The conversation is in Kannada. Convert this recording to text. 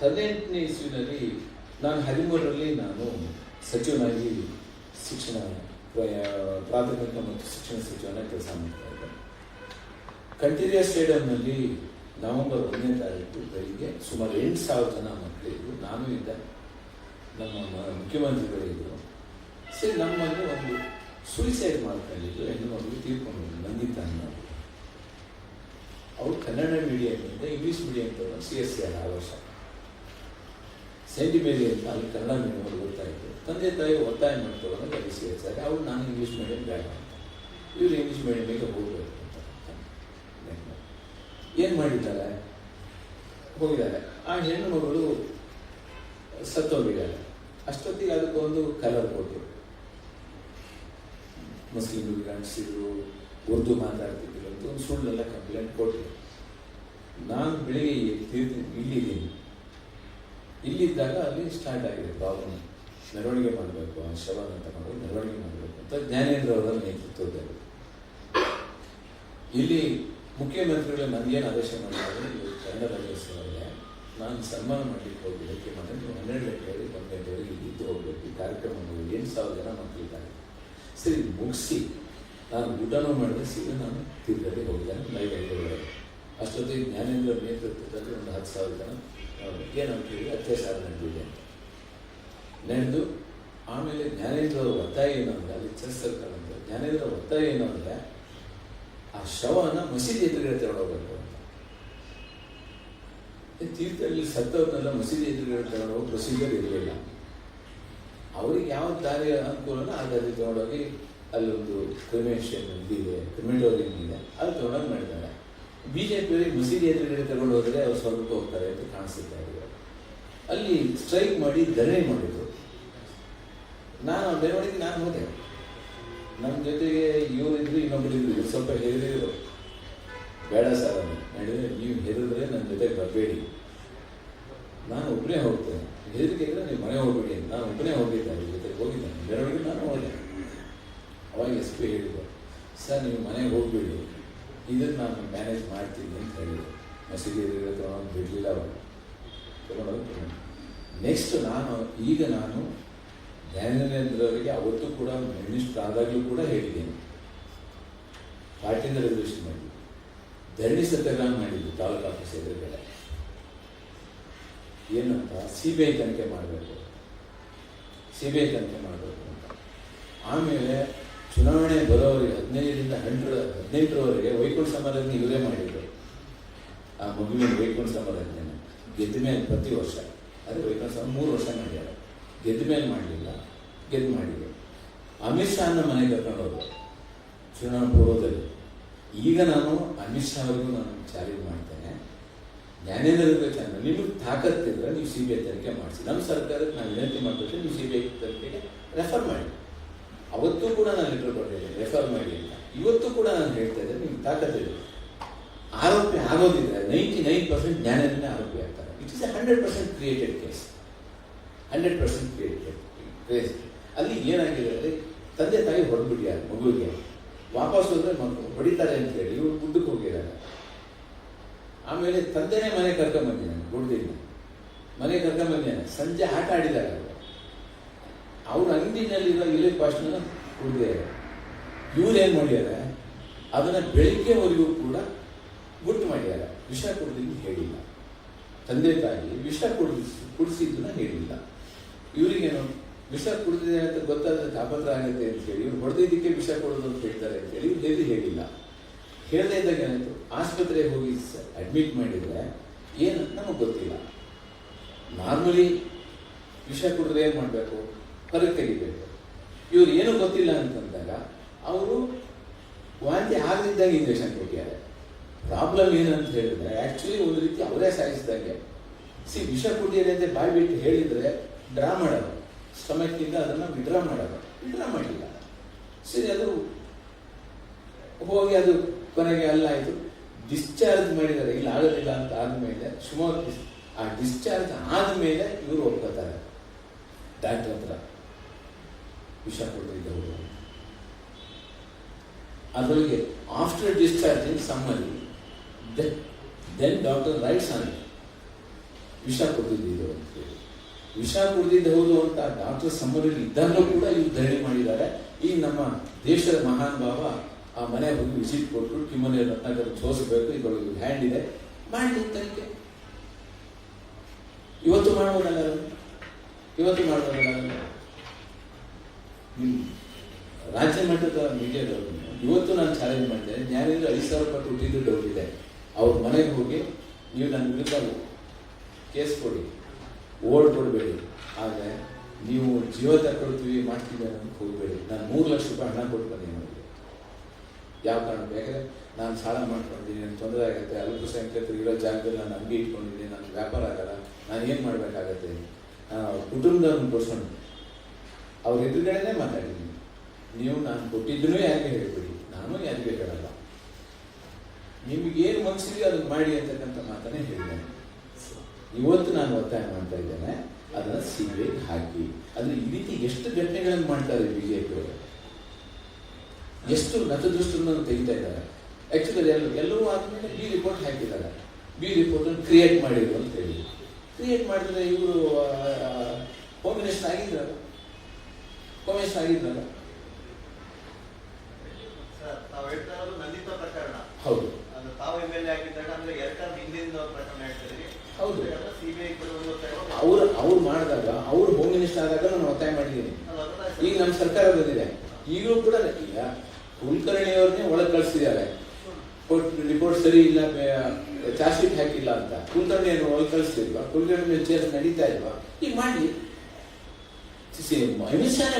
ಹದಿನೆಂಟನೇ ಇಸ್ವಿನಲ್ಲಿ ನಾನು ಹದಿಮೂರರಲ್ಲಿ ನಾನು ಸಚಿವನಾಗಿ ಶಿಕ್ಷಣ ಪ್ರ- ಪ್ರಾಥಮಿಕ ಮತ್ತು ಶಿಕ್ಷಣ ಸಚಿವನಾಗಿ ಕೆಲಸ ಮಾಡ್ತಾ ಇದ್ದೆ. ಕಂಠೀರಿಯ ಸ್ಟೇಡಿಯಂನಲ್ಲಿ ನವೆಂಬರ್ ಒಂದನೇ ತಾರೀಕು ಬೆಳಿಗ್ಗೆ ಸುಮಾರು ಎಂಟು ಸಾವಿರ ಜನ ಮಕ್ಕಳಿದ್ರು. ನಾನು ಇದ್ದ ನಮ್ಮ ಮುಖ್ಯಮಂತ್ರಿಗಳಿದ್ದರು ಮುಖ್ಯಮಂತ್ರಿಗಳು ಇದ್ದರು ಸರಿ ನಮ್ಮನ್ನು ಒಂದು ಸೂಯಿಸೈಡ್ ಮಾಡ್ಕೊಂಡಿದ್ದು ಹೆಣ್ಣು ಮಗಳು ತೀರ್ಕೊಂಡು ನಂದಿತ ಅವರು. Kannada ಮೀಡಿಯಂನಿಂದ English medium C S C R ಆ ವರ್ಷ. ಸೆಂಟ್ ಮೇರಿ ಅಂತ ಅಲ್ಲಿ ಕನ್ನಡ ಮೀಡಿಯಂ ಓದ್ತಾ ಇದ್ರು. ತಂದೆ ತಾಯಿ ಒತ್ತಾಯ ಮಾಡ್ಕೊಳ್ಳೋದು ಅಲ್ಲಿ ಸೇರಿಸ್ತಾರೆ ಅವ್ರು ನಾನು ಇಂಗ್ಲೀಷ್ ಮೀಡಿಯಂ ಬೇಡ ಅಂತ. ಇವರು ಇಂಗ್ಲೀಷ್ ಮೀಡಿಯಮಿಗೆ ಹೋಗ್ಬೋದು ಅಂತ ಏನು ಮಾಡಿದ್ದಾರೆ? ಹೋಗಿದ್ದಾರೆ. ಆ ಹೆಣ್ಣು ಮಗಳು ಸತ್ತೋಗಿದ್ದಾರೆ. ಅಷ್ಟೊತ್ತಿಗೆ ಅದಕ್ಕೊಂದು ಕಲರ್ ಕೊಟ್ಟರು. ಮುಸ್ಲಿಮ್ ಗಂಡಸಿದ್ರು ಉರ್ದು ಮಾತಾಡ್ತಿದ್ರು ಅಂತ ಒಂದು ಸುಳ್ಳೆಲ್ಲ ಕಂಪ್ಲೇಂಟ್ ಕೊಟ್ಟರು. ನಾನು ಬೆಳಿಗ್ಗೆ ತೀರ್ಥ ಇಲ್ಲಿದ್ದೀನಿ. ಇಲ್ಲಿದ್ದಾಗ ಅಲ್ಲಿ ಸ್ಟಾರ್ಟ್ ಆಗಿದೆ ಪ್ರಾಬ್ಲಮ್ ಮೆರವಣಿಗೆ ಮಾಡಬೇಕು, ಆ ಶವನ ತಗೊಂಡು ಮೆರವಣಿಗೆ ಮಾಡಬೇಕು ಅಂತ ಜ್ಞಾನೇಂದ್ರ ಅವರ ನೇತೃತ್ವದಲ್ಲಿ. ಇಲ್ಲಿ ಮುಖ್ಯಮಂತ್ರಿಗಳು ನನಗೇನು ಆದೇಶ ಮಾಡಿದ್ದಾರೆ ಇವತ್ತು ಕನ್ನಡ ರಾಜ್ಯೋತ್ಸವಕ್ಕೆ ನಾನು ಸನ್ಮಾನ ಮಾಡಲಿಕ್ಕೆ ಹೋಗಿದ್ದಕ್ಕೆ ನೀವು ಹನ್ನೆರಡು ಗಂಟೆವರೆಗೆ ಒಂದು ಗಂಟೆವರೆಗೆ ಇದ್ದು ಹೋಗ್ಬೇಕು. ಈ ಕಾರ್ಯಕ್ರಮ ಎಂಟು ಸಾವಿರ ಜನ ಮಕ್ಕಳಿದ್ದಾರೆ. ಸರಿ ಮುಗಿಸಿ, ನಾನು ಊಟನೂ ಮಾಡಿದೆ ಸೀದಾ ನಾನು ತೀರ್ಥದಲ್ಲಿ ಹೋಗಿದ್ದಾನೆ ಲೈವ್ ಅಷ್ಟೊತ್ತಿಗೆ ಜ್ಞಾನೇಂದ್ರ ನೇತೃತ್ವದಲ್ಲಿ ಒಂದು ಹತ್ತು ಸಾವಿರ ಜನ ಅವ್ರು ಏನಂತ ಹೇಳಿ ಅತ್ಯಾಚಾರ ನಡೆದಿದೆ ಅಂತ. ನಡೆದು ಆಮೇಲೆ ಜ್ಞಾನೇಂದ್ರ ಒತ್ತಾಯ ಏನು ಅಂದರೆ, ಅಲ್ಲಿ ಚರ್ಚ್ ಅಂತ. ಜ್ಞಾನೇಂದ್ರ ಒತ್ತಾಯ ಏನು ಅಂದರೆ, ಆ ಶವನ ಮಸೀದಿ ಎದುರುಗಡೆ ತೆರಳೋಗಬೇಕು ಅಂತ. ತೀರ್ಥಹಳ್ಳಿ ಸತ್ತವ್ರನ್ನೆಲ್ಲ ಮಸೀದಿ ಎದುರುಗಡೆ ತಗೊಂಡೋಗೋ ಪ್ರೊಸೀಜರ್ ಇರಲಿಲ್ಲ. ಅವ್ರಿಗೆ ಯಾವ ದಾರಿ ಅನುಕೂಲನೋ ಆ ದಾರಿ ತಗೊಂಡೋಗಿ ಅಲ್ಲೊಂದು ಕ್ರಿಮೇಷನ್ ಇದೆ ಕ್ರಿಮಿಟೋರಿಯಂ ಇದೆ ಅಲ್ಲಿ ತಗೊಂಡೋಗಿ ಮಾಡಿದ್ದಾರೆ. ಬಿ ಜೆ ಪಿಯವರಿಗೆ ಮಸೀದಿ ಎದುರುಗಡೆ ತಗೊಂಡು ಹೋದರೆ ಅವರು ಸ್ವರ್ಗಕ್ಕೆ ಹೋಗ್ತಾರೆ ಅಂತ ಕಾಣಿಸುತ್ತಾ ಇದೆ. ಅಲ್ಲಿ ಸ್ಟ್ರೈಕ್ ಮಾಡಿ ಧರಣಿ ಮಾಡಿದ್ರು. ನಾನು ಬೆಳವಣಿಗೆ ನಾನು ಹೋದೆ. ನಮ್ಮ ಜೊತೆಗೆ ಇವರಿದ್ರು ಇನ್ನೊಬ್ಬರು ಇದ್ರು. ಇವ್ರು ಸ್ವಲ್ಪ ಹೆದರಿದ್ರು ಬೇಡ ಸರ್ ಅಂತ ಹೇಳಿದ್ರೆ ನೀವು ಹೆದರಿದ್ರೆ ನನ್ನ ಜೊತೆಗೆ ಬರಬೇಡಿ. ನಾನು ಒಬ್ಬನೇ ಹೋಗ್ತೇನೆ. ಹೆದರಿಕೆ ಇದ್ರೆ ನೀವು ಮನೆ ಹೋಗ್ಬೇಡಿ ನಾನು ಒಬ್ಬನೇ ಹೋಗಿದ್ದೆ ಅವ್ರ ಜೊತೆಗೆ ಹೋಗಿದ್ದೆ. ಮೆರವಣಿಗೆ ನಾನು ಹೋದೆ. ಅವಾಗ ಎಸ್ ಪಿ ಹೇಳಿದ್ರು. ಸರ್, ನೀವು ಮನೆಗೆ ಹೋಗ್ಬೇಡಿ. ಇದನ್ನು ನಾನು ಮ್ಯಾನೇಜ್ ಮಾಡ್ತೀನಿ ಅಂತ ಹೇಳಿದರು. ಮಸೀದಿ ತಗೊಂಡು ಬಿಡಲಿಲ್ಲ ಅವರು ತೊಗೊಂಡೋಗಿ ನೆಕ್ಸ್ಟ್ ನಾನು, ಈಗ ನಾನು ಜ್ಞಾನೇಂದ್ರವರಿಗೆ ಅವತ್ತು ಕೂಡ ಮಿನಿಸ್ಟರ್ ಆದಾಗಲೂ ಕೂಡ ಹೇಳಿದ್ದೇನೆ. ಪಾರ್ಟಿಯಿಂದ ರೆಸಲ್ಯೂಷನ್ ಮಾಡಿದ್ದು. ಧರಣಿ ಸತ್ಯಾಗ್ರಹ ಮಾಡಿದ್ದು ತಾಲೂಕು ಆಫೀಸ್ ಎದುರುಗಡೆ. ಏನಂತ? ಸಿ ಬಿ ಐ ತನಿಖೆ ಮಾಡಬೇಕು. ಸಿ ಬಿ ಐ ತನಿಖೆ ಮಾಡಬೇಕು ಅಂತ. ಆಮೇಲೆ ಚುನಾವಣೆ ಬರೋವರೆಗೆ ಹದಿನೈದರಿಂದ ಹಂಡ್ರ ಹದಿನೆಂಟರವರೆಗೆ ವೈಕುಂಠ ಸಮಾರಾಧನೆ ಇವರೇ ಮಾಡಿದ್ರು. ಆ ಮಗುವಿನ ವೈಕುಂಠ ಸಮಾರಾಧನೆ ಗೆದ್ದ ಮೇಲೆ ಪ್ರತಿ ವರ್ಷ. ಅದು ವೈಕುಂಠ ಸಮ ಮೂರು ವರ್ಷ ಮಾಡ್ಯಾರ ಗೆದ್ದ ಮೇಲೆ ಮಾಡಲಿಲ್ಲ, ಗೆದ್ದು ಮಾಡಿದ್ರು. ಅಮಿತ್ ಶಾನ ಮನೆಗೆ ಕರ್ಕೊಂಡು ಹೋದ್ರು ಚುನಾವಣಾ ಪೂರ್ವದಲ್ಲಿ. ಈಗ ನಾನು ಅಮಿತ್ ಶಾ ಅವರಿಗೂ ನಾನು ಚಾಲೆಂಜ್ ಮಾಡ್ತೇನೆ. ಜ್ಞಾನೇಂದ್ರ ಚಾನಲ್. ನಿಮಗೆ ತಾಕತ್ತಿದ್ರೆ ನೀವು ಸಿ ಬಿ ಐ ತನಿಖೆ ಮಾಡಿಸಿ. ನಮ್ಮ ಸರ್ಕಾರಕ್ಕೆ ನಾನು ವಿನಂತಿ ಮಾಡಿದ್ರೆ ನೀವು ಸಿ ಬಿ ಐ ತನಿಖೆಗೆ ರೆಫರ್ ಮಾಡಿ. ಅವತ್ತು ಕೂಡ ನಾನು ಲೆಟರ್ ಕೊಟ್ಟಿದ್ದೆ ರೆಫರ್ ಮಾಡಿ ಇವತ್ತು ಕೂಡ ನಾನು ಹೇಳ್ತಾ ಇದ್ದೆ ನಿಮ್ಗೆ ತಾಕತ್ತಿದೆ ಆರೋಪಿ ಆಗೋದಿಲ್ಲ ನೈಂಟಿ ನೈನ್ ಪರ್ಸೆಂಟ್ ಜ್ಞಾನದಿಂದ ಆರೋಪಿ ಆಗ್ತಾರೆ. It is a hundred percent created case hundred percent created case ಅಲ್ಲಿ ಏನಾಗಿದೆ ಅಂದರೆ, ತಂದೆ ತಾಯಿ ಹೊರಡ್ಬಿಟ್ಟಿದ್ದಾರೆ ಮಗುವಿಗೆ. ವಾಪಸ್ ಹೋದ್ರೆ ಮಗು ಹೊಡಿತಾರೆ ಅಂತ ಹೇಳಿ, ಇವರು ಗುಡ್ಡಕ್ಕೆ ಹೋಗಿದ್ದಾರೆ. ಆಮೇಲೆ ತಂದೆನೇ ಮನೆ ಕರ್ಕೊಂಬಂದಿದ್ದಾನೆ ಗುಡ್ದಿನ ಮನೆ ಕರ್ಕೊಂಬಂದಿದ್ದಾನೆ. ಸಂಜೆ ಆಟ ಆಡಿದ್ದಾರೆ. ಅವರು ಅಂಗಡಿನಲ್ಲಿರೋ ಇಲೆ ಪಾಸ್ಟನ್ನ ಕುಡಿದಿದ್ದಾರೆ ಇವ್ರು ಏನು ಮಾಡಿದ್ದಾರೆ? ಅದನ್ನು ಬೆಳಿಗ್ಗೆವರೆಗೂ ಕೂಡ ಗುಟ್ಟು ಮಾಡಿದ್ದಾರೆ. ವಿಷ ಕುಡಿದಿದ್ದು ಹೇಳಿಲ್ಲ. ತಂದೆ ತಾಯಿ ವಿಷ ಕುಡಿಸ್ ಕುಡಿಸಿದ್ದನ್ನ ಹೇಳಿಲ್ಲ. ಇವರಿಗೇನು ವಿಷ ಕುಡಿದಿದೆ ಅಂತ ಗೊತ್ತಾದರೆ ತಾಪತ್ರ ಆಗುತ್ತೆ ಅಂತ ಹೇಳಿ, ಇವ್ರು ಹೊಡೆದಿದ್ದಕ್ಕೆ ವಿಷ ಕೊಡೋದು ಅಂತ ಹೇಳ್ತಾರೆ ಅಂತ ಹೇಳಿ ಇವ್ರು ಹೇಳಿ ಹೇಳಿಲ್ಲ. ಹೇಳದೇ ಇದ್ದಾಗ ಏನಾಯ್ತು? ಆಸ್ಪತ್ರೆಗೆ ಹೋಗಿ ಅಡ್ಮಿಟ್ ಮಾಡಿದರೆ ಏನು ನಮಗೆ ಗೊತ್ತಿಲ್ಲ. ನಾರ್ಮಲಿ ವಿಷ ಕುಡಿದ್ರೆ ಏನು ಮಾಡಬೇಕು? ಹೊರಗೆ ತೆಗಿಬೇಕು ಇವ್ರು ಏನು ಗೊತ್ತಿಲ್ಲ ಅಂತಂದಾಗ ಅವರು ವಾಂತಿ ಆಗದಿದ್ದಾಗ ಇಂಜೆಕ್ಷನ್ ಕೊಟ್ಟಿದ್ದಾರೆ. ಪ್ರಾಬ್ಲಮ್ ಏನಂತ ಹೇಳಿದ್ರೆ ಆ್ಯಕ್ಚುಲಿ ಒಂದು ರೀತಿ ಅವರೇ ಸಾಯಿಸಿದಂಗೆ. ಸಿ ವಿಷ ಕೊಟ್ಟಿದೆ ಅಂತ ಬಾಯಿ ಬಿಟ್ಟು ಹೇಳಿದರೆ ಡ್ರಾ ಮಾಡೋದು. ಸ್ಟಮಕ್ನಿಂದ ಅದನ್ನು ವಿಡ್ರಾ ಮಾಡೋದು. ವಿಡ್ರಾ ಮಾಡಿಲ್ಲ. ಸರಿ ಅದು ಹೋಗಿ ಅದು ಕೊನೆಗೆ ಅಲ್ಲ ಆಯಿತು. ಡಿಸ್ಚಾರ್ಜ್ ಮಾಡಿದ್ದಾರೆ. ಇಲ್ಲ ಆಗೋದಿಲ್ಲ ಅಂತ ಆದಮೇಲೆ, ಸುಮಾರು ಆ ಡಿಸ್ಚಾರ್ಜ್ ಆದಮೇಲೆ ಇವರು ಒಪ್ಕೋತಾರೆ. ಡಾಕ್ಟರ್ ಹತ್ರ. ವಿಷ ಕೊಟ್ಟಿದ್ದವರು ಅದರೊಳಗೆ after discharging summary then doctor writes on ವಿಷ ಕುಡಿದಿದ್ದು ಅಂತ ವಿಷ ಕುಡಿದಿದ್ದು ಹೌದು ಅಂತ ಡಾಕ್ಟರ್ ಸಮ್ಮರಲ್ಲಿ ಇದ್ದಾಗಲೂ ಕೂಡ ಇವ್ರು ಧರಣಿ ಮಾಡಿದ್ದಾರೆ. ಈ ನಮ್ಮ ದೇಶದ ಮಹಾನ್ ಭಾವ ಆ ಮನೆ ಹೋಗಿ ವಿಸಿಟ್ ಕೊಟ್ಟು ಕಿಮ್ಮನೆ ರತ್ನಾಕರ್ ತೋರಿಸ್ಬೇಕು, ಇದರೊಳಗೆ ಹ್ಯಾಂಡ್ ಇದೆ. ಮಾಡಿ ತನಿಖೆ ಇವತ್ತು ಮಾಡ್ಬೋದಲ್ಲ? ಇವತ್ತು ಮಾಡ್ಬೋದಲ್ಲ ಹ್ಮ್. ರಾಜ್ಯ ಮಟ್ಟದ ಮೀಡಿಯಾದವರು. ಇವತ್ತು ನಾನು ಚಾಲೆಂಜ್ ಮಾಡಿದೆ, ನ್ಯಾಯಾಲಯದಲ್ಲಿ ಐದು ಸಾವಿರ ರೂಪಾಯಿ ಕೊಟ್ಟಿದ್ದು ಡೌಟ್ ಇದೆ. ಅವ್ರ ಮನೆಗೆ ಹೋಗಿ ನೀವು ನನ್ನ ವಿರುದ್ಧ ಕೇಸ್ ಕೊಡಿ. ಓಡ್ ಕೊಡಬೇಡಿ. ಆದರೆ ನೀವು ಜೀವ ತಗೊಳ್ತೀವಿ ಮಾಡ್ತೀವಿ ಅನ್ನೋದಕ್ಕೆ ಹೋಗಬೇಡಿ ನಾನು ಮೂರು ಲಕ್ಷ ರೂಪಾಯಿ ಹಣ ಕೊಟ್ಟು ಬನ್ನಿ ಅವರಿಗೆ ಯಾವ ಕಾರಣ ಯಾಕಂದರೆ ನಾನು ಸಾಲ ಮಾಡ್ಕೊಂಡಿದ್ದೀನಿ ನನಗೆ ತೊಂದರೆ ಆಗುತ್ತೆ, ಅಲ್ಪಸಂಖ್ಯಾತರು ಇರೋ ಜಾಗದಲ್ಲಿ ನಾನು ಅಂಗಿ ಇಟ್ಕೊಂಡಿದ್ದೀನಿ ನನ್ನ ವ್ಯಾಪಾರ ಆಗಲ್ಲ, ನಾನು ಏನು ಮಾಡಬೇಕಾಗತ್ತೆ? ನಾನು ಕುಟುಂಬದವ್ರನ್ನ ಕೊಡ್ಸ್ಕೊಂಡು ಅವ್ರ ಎದುರುಗಡೆನೇ ಮಾತಾಡಿದ್ದೀನಿ ನೀವು ನಾನು ಕೊಟ್ಟಿದ್ದೂ ಯಾರಿಗೆ ಹೇಳ್ಬಿಡಿ, ನಾನು ಯಾರಿಗೆ ಹೇಳಲ್ಲ. ನಿಮಗೇನು ಮನಸ್ಸಿಗೆ ಅದನ್ನು ಮಾಡಿ ಅಂತಕ್ಕಂಥ ಮಾತನ್ನೇ ಹೇಳಿದ್ದೇನೆ ಇವತ್ತು ನಾನು ಒತ್ತಾಯ ಮಾಡ್ತಾ ಇದ್ದೇನೆ, ಅದನ್ನು ಸೀರೆಗೆ ಹಾಕಿ. ಅದನ್ನು ಈ ರೀತಿ ಎಷ್ಟು ಘಟನೆಗಳನ್ನು ಮಾಡ್ತಾರೆ ಬಿಜೆಪಿ ಅವರು? ಎಷ್ಟು ನತದೃಷ್ಟವನ್ನು ತೆಗಿತಾ ಇದ್ದಾರೆ? ಆ್ಯಕ್ಚುಲಿ ಎಲ್ಲ ಎಲ್ಲರೂ ಆದಮೇಲೆ ಬಿ ರಿಪೋರ್ಟ್ ಹಾಕಿದ್ದಾರೆ. ಬಿ ರಿಪೋರ್ಟ್ ಕ್ರಿಯೇಟ್ ಮಾಡಿದ್ರು ಅಂತ ಹೇಳಿ. ಕ್ರಿಯೇಟ್ ಮಾಡಿದ್ರೆ ಇವರು ಹೋಮ್ ಮಿನಿಸ್ಟರ್ ಮಿನಿಸ್ಟರ್ ಆಗಿದ್ರಲ್ಲ. ಹೌದು. ಹೌದು. ಅವ್ರು ಅವ್ರು ಮಾಡಿದಾಗ ಅವ್ರು ಹೋಮ್ ಮಿನಿಸ್ಟರ್ ಆದಾಗ ನಾನು ಒತ್ತಾಯ ಮಾಡಿದ್ದೀನಿ. ಈಗ ನಮ್ಮ ಸರ್ಕಾರ ಬಂದಿದೆ. ಈಗಲೂ ಕೂಡ ಈಗ ಕುಲಕರ್ಣಿ ಅವ್ರನ್ನೇ ಒಳಗೆ ಕಳಿಸಿದ್ದಾರೆ. ರಿಪೋರ್ಟ್ ಸರಿ ಇಲ್ಲ ಚಾರ್ಜ್ ಶೀಟ್ ಹಾಕಿಲ್ಲ ಅಂತ. ಕುಲಕರ್ಣಿಯನ್ನು ಒಳಗೆ ಕಳಿಸ್ತಿಲ್ವಾ ಕುಲಕರ್ಣಿ ಚೇರ್ ನಡೀತಾ ಇಲ್ವಾ ಈಗ ಮಾಡಿ ಅಮಿತ್ ಶಾನೇ